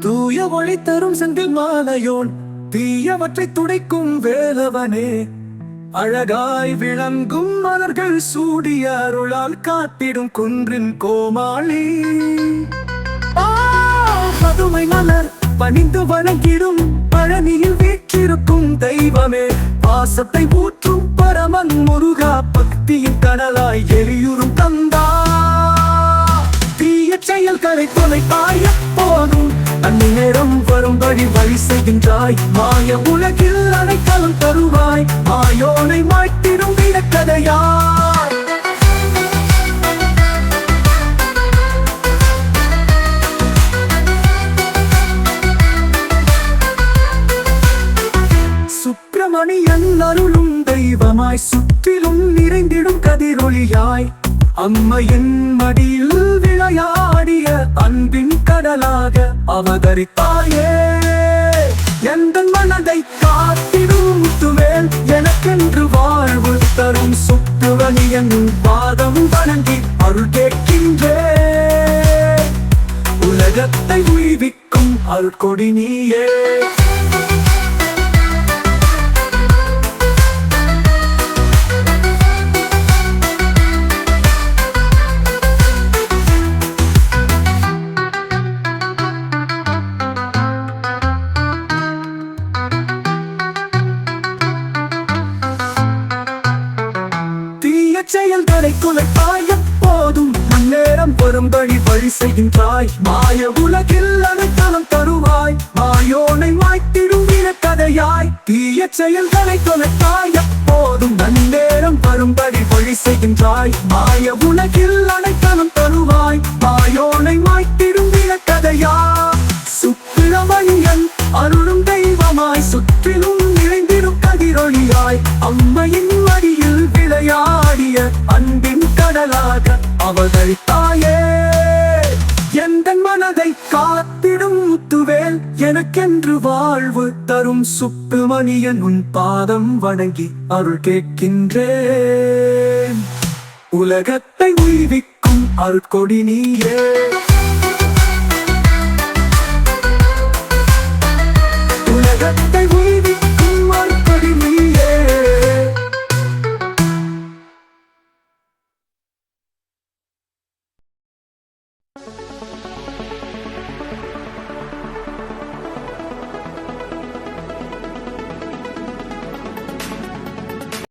தூய ஒளி தரும் செந்தில் மாலையோன் தீயவற்றை துடைக்கும் வேலவனே. அழகாய் விளங்கும் மலர்கள் சூடிய அருளால் காத்திடும் குன்றின் கோமாளி. பதுமை மலர் பணிந்து வணங்கிடும் பழனியில் வீற்றிருக்கும் தெய்வமே. பாசத்தை ஊற்றும் பரமன் முருகா பக்தியின் கடலாய் எரியுறும் தந்தா. தீய செயல்களை தொலைப்பாய் எப்போ வழி வழி செய்கின்றாய். மாய உலகில் அடைக்கலம் தருவாய். மாயோனை மாட்டிடும் விடக்கதையாய். சுப்பிரமணியன் அருளும் தெய்வமாய் சுற்றிலும் நிறைந்திடும் கதிரொளியாய். அம்மையின் மடியில் விளையாடிய அன்பின் கடலாக அவதரித்தாயே. எந்த மனதை காத்திடும் முத்துவேல் எனக்கென்று வாழ்வு தரும் சுப்பிரமணியன் பாதம் வணங்கி அருள் கேட்கின்றே. உலகத்தை உய்விக்கும் அருட்கொடி நீயே. செயல் செயல்களை குலைப்பாய் எப்போதும் முன்னேறம் வரும்படி வழி செய்கின்றாய். மாய உலகில் அனைத்தலம் தருவாய். மாயோனை மாய்த்திடும் கதையாய் தீய செயல்களை தொலைத்தாய். எப்போதும் நன்னேரம் வரும்படி வழி செய்கின்றாய். மாய உலகில் அனைத்தலம் தருவாய். மாயோனை மாய்த்திடும் கதையாய் சுப்பிரமணியன் அருளும் தெய்வமாய் அன்பின் கடலாக தாயே. எந்த மனதை காத்திடும் முத்துவேல் எனக்கென்று வாழ்வு தரும் சுப்பிரமணியன் உன் பாதம் வணங்கி அருள் கேட்கின்றேன். உலகத்தை உய்விக்கும் அருட்கொடி நீயே.